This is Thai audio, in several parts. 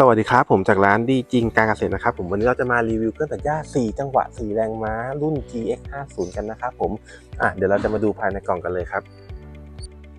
สวัสดีครับ ผมจากร้านดีจริงการเกษตรนะครับผมวันนี้เราจะมารีวิวเครื่องตัดหญ้า 4 จังหวะ 4 แรงม้ารุ่น GX 5 0กันนะครับผมอะเดี๋ยวเราจะมาดูภายในกล่องกันเลยครับ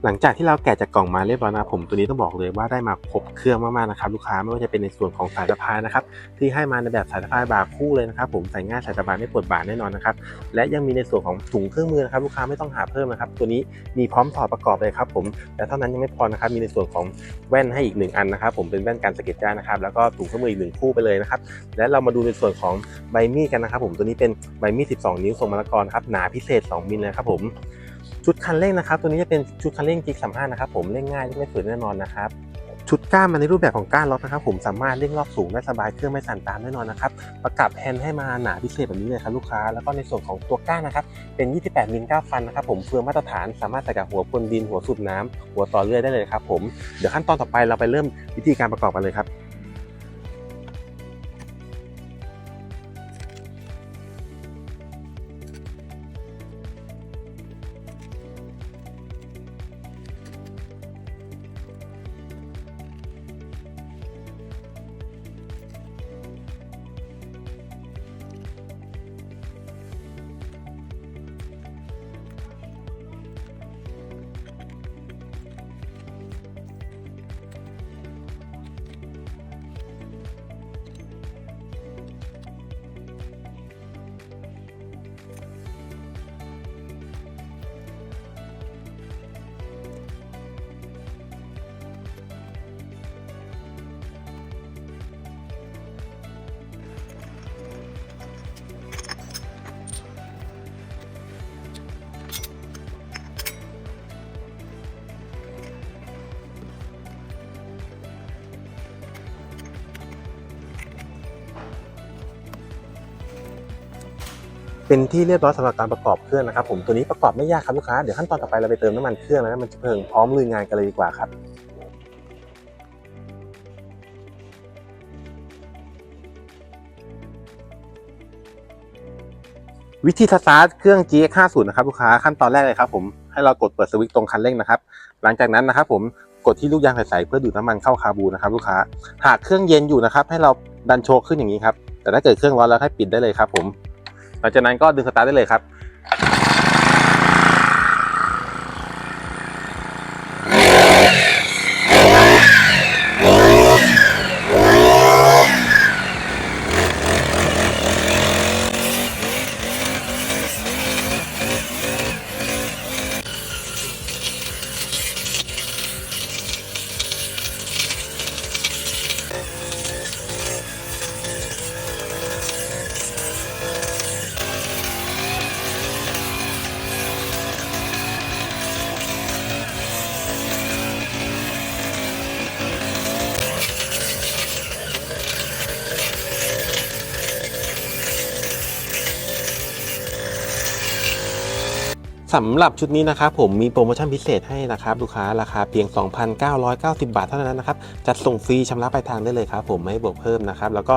หลังจากที่เราแกะจากกล่องมาเรียบร้อยนะผมตัวนี้ต้องบอกเลยว่าได้มาครบเครื่องมากๆนะครับลูกค้าไม่ว่าจะเป็นในส่วนของสายสะพายนะครับที่ให้มาในแบบสายสะพายบ่าคู่เลยนะครับผมใส่ง่ายใส่สบายไม่ปวดบ่าแน่นอนนะครับและยังมีในส่วนของถุงเครื่องมือนะครับลูกค้าไม่ต้องหาเพิ่มนะครับตัวนี้มีพร้อมถอดประกอบเลยครับผมและเท่านั้นยังไม่พอนะครับมีในส่วนของแว่นให้อีกหนึ่งอันนะครับผมเป็นแว่นกันสะเก็ดจ้านะครับแล้วก็ถุงเครื่องมืออีกหนึ่งคู่ไปเลยนะครับและเรามาดูในส่วนของใบมีดกันนะครับผมตัวนี้เป็นใบมีด 12 นิ้วทรงมะละกอนครับหนาพิเศษ 2มิลนะครับผม ชุดคันเร่งนะครับ ตัวนี้จะเป็นชุดคันเร่งจิกสามห้านะครับผมเร่งง่ายไม่ฝืนแน่นอนนะครับชุดก้านมาในรูปแบบของก้านล็อกนะครับ ผมสามารถเร่งรอบสูงได้สบายเครื่องไม่สั่นตามแน่นอนนะครับประกับแฮนด์ให้มาหนาพิเศษแบบนี้เลยครับลูกค้าแล้วก็ในส่วนของตัวก้านนะครับเป็น 28มิล9ฟันนะครับผมเฟืองมาตรฐานสามารถใส่กับหัวพรวนดินหัวสูบน้ำหัวต่อเลื่อยได้เลยครับผมเดี๋ยวขั้นตอนต่อไปเราไปเริ่มวิธีการประกอบกันเลยครับ เป็นที่เรียบร้อยสำหรับการประกอบเครื่องนะครับผมตัวนี้ประกอบไม่ยากครับลูกค้าเดี๋ยวขั้นตอนต่อไปเราไปเติมน้ำมันเครื่องแล้วน้ำมันจะเพิงพร้อมลุยงานกันเลยดีกว่าครับวิธีสตาร์ทเครื่อง GX 50 นะครับลูกค้าขั้นตอนแรกเลยครับผมให้เรากดเปิดสวิตช์ตรงคันเร่งนะครับ หลังจากนั้นนะครับผมกดที่ลูกยางใสๆเพื่อดูดน้ำมันเข้าคาบูนะครับลูกค้าหากเครื่องเย็นอยู่นะครับ ให้เราดันโชคขึ้นอย่างนี้ครับแต่ถ้าเกิดเครื่องร้อนแล้วให้ปิดได้เลยครับผม หลังจากนั้นก็ดึงสตาร์ทได้เลยครับ สำหรับชุดนี้นะครับผมมีโปรโมชั่นพิเศษให้นะครับลูกค้าราคาเพียง 2,990 บาทเท่านั้นนะครับจัดส่งฟรีชำระปลายทางได้เลยครับผมไม่บวกเพิ่มนะครับแล้วก็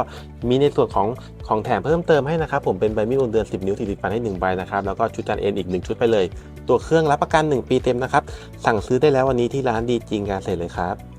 มีในส่วนของของแถมเพิ่มเติมให้นะครับผมเป็นใบมีดโอนเดือน 10 นิ้วติดฟันให้1ใบนะครับแล้วก็ชุดจานเอ็นอีก 1 ชุดไปเลย ตัวเครื่องรับประกัน 1 ปีเต็มนะครับสั่งซื้อได้แล้ววันนี้ที่ร้านดีจริงการเสร็จเลยครับ